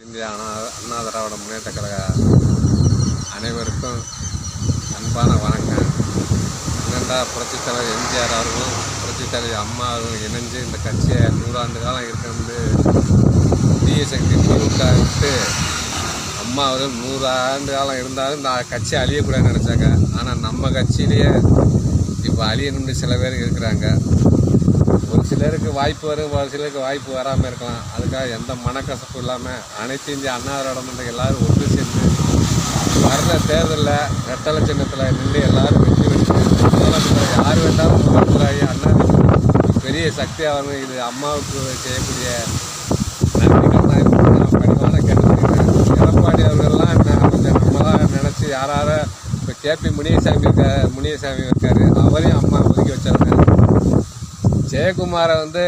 இந்திய அண்ணா அண்ணா திராவிட முன்னேற்ற கழக அனைவருக்கும் அன்பான வணக்கம். என்னென்றா புரட்சித் தலைவர் எம்ஜிஆர் அவர்களும் புரட்சித் தலைவர் அம்மா அவர்களும் இணைஞ்சு இந்த கட்சியை நூறாண்டு காலம் இருக்கிறது தீய சக்தி திமுக விட்டு அம்மா அவர்கள் நூறு ஆண்டு காலம் இருந்தாலும் இந்த கட்சி அழியக்கூடாதுன்னு நினச்சாங்க ஆனால் நம்ம கட்சியிலேயே இப்போ அழியணும்னு சில பேர் இருக்கிறாங்க சிலருக்கு வாய்ப்பு வரும் ஒரு சிலருக்கு வாய்ப்பு வராமல் இருக்கலாம். அதுக்காக எந்த மனக்கசப்பு இல்லாமல் அனைத்து இந்திய அண்ணா திராவிட எல்லோரும் எல்லாரும் ஒன்று சேர்ந்து வர்ற தேர்தலில் ரெட்டலை சின்னத்தில் நின்று எல்லாரும் வெற்றி பெற்று முதலமைச்சர் யார் வேண்டாலும் முதலமைச்சராகி அண்ணா பெரிய சக்தியாக வரணும் இது அம்மாவுக்கு செய்யக்கூடிய நன்றிகள் தான். இருக்கு. பணிவான கேட்டுக்கிறேன் எடப்பாடி அவர்கள்லாம் கொஞ்சம் நம்மளாம் நினச்சி யாரார இப்போ கேபி முனியசாமி இருக்க முனியசாமி இருக்கார். அவரையும் அம்மா ஒதுக்கி வச்சாங்க. ஜெயக்குமாரை வந்து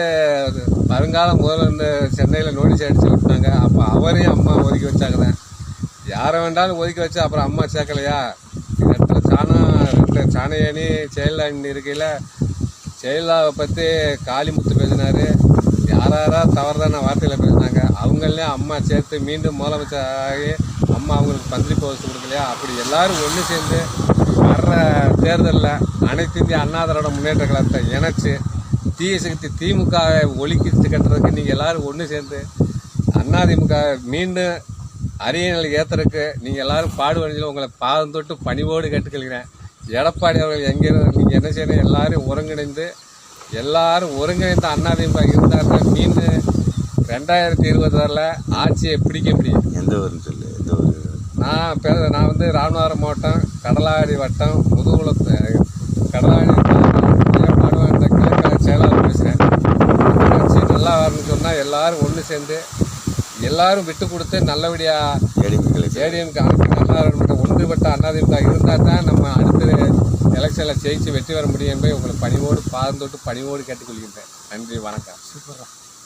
வருங்கால முதல்ல இருந்து சென்னையில் நோட்டீஸ் அடித்து விட்டாங்க. அப்போ அவரையும் அம்மா ஒதுக்கி வச்சாங்க யாரை வேண்டாலும் ஒதுக்கி வச்சு அப்புறம் அம்மா சேர்க்கலையா? இடத்துல சாணம் ரெண்டு சாணையணி செயலாணி இருக்கையில் செயலாவை பற்றி காளிமுத்து பேசினார். யார் தவறுதான வார்த்தையில் பேசினாங்க. அவங்களே அம்மா சேர்த்து மீண்டும் முதலமைச்சர் ஆகி அம்மா அவங்களுக்கு பந்திரி போஸ்ட் கொடுக்கலையா? அப்படி எல்லாரும் ஒன்று சேர்ந்து வர்ற தேர்தலில் அனைத்து இந்திய அண்ணா திராவிட முன்னேற்ற கழகத்தை இணைச்சு தீய சக்தி திமுக ஒழிக்கிட்டு கட்டுறதுக்கு நீங்கள் எல்லாரும் ஒன்று சேர்ந்து அதிமுக மீண்டும் அரிய நிலைக்கு ஏற்றுறதுக்கு நீங்கள் எல்லாரும் பாடுபடுறது உங்களை பாதம் தொட்டு பணிவோடு கேட்டுக்கொள்கிறேன். எடப்பாடி அவர்கள் எங்கே நீங்கள் என்ன செய்யணும் எல்லாரும் ஒருங்கிணைந்து எல்லாரும் ஒருங்கிணைந்த அதிமுக இருந்தாருன்னா மீண்டும் ரெண்டாயிரத்தி இருபத்தாறில் ஆட்சியை பிடிக்க முடியும். எந்த ஊருன்னு சொல்லு எந்த ஊர்? நான் நான் வந்து ராமநாதபுரம் மாவட்டம் கடலாடி வட்டம் முதுகுளத்து எல்லாரும் ஒன்று சேர்ந்து எல்லாரும் விட்டு கொடுத்து நல்லபடியாக ஏடிஎம்க்கு அனுப்பி அண்ணா ஒன்றுபட்ட அதிமுக இருந்தால் தான் நம்ம அடுத்த எலெக்ஷனில் ஜெயிச்சு வெற்றி பெற முடியும் என்பதை உங்களை பணிவோடு பாதம் தொட்டு பணிவோடு கேட்டுக்கொள்கின்றேன். நன்றி வணக்கம். சூப்பரா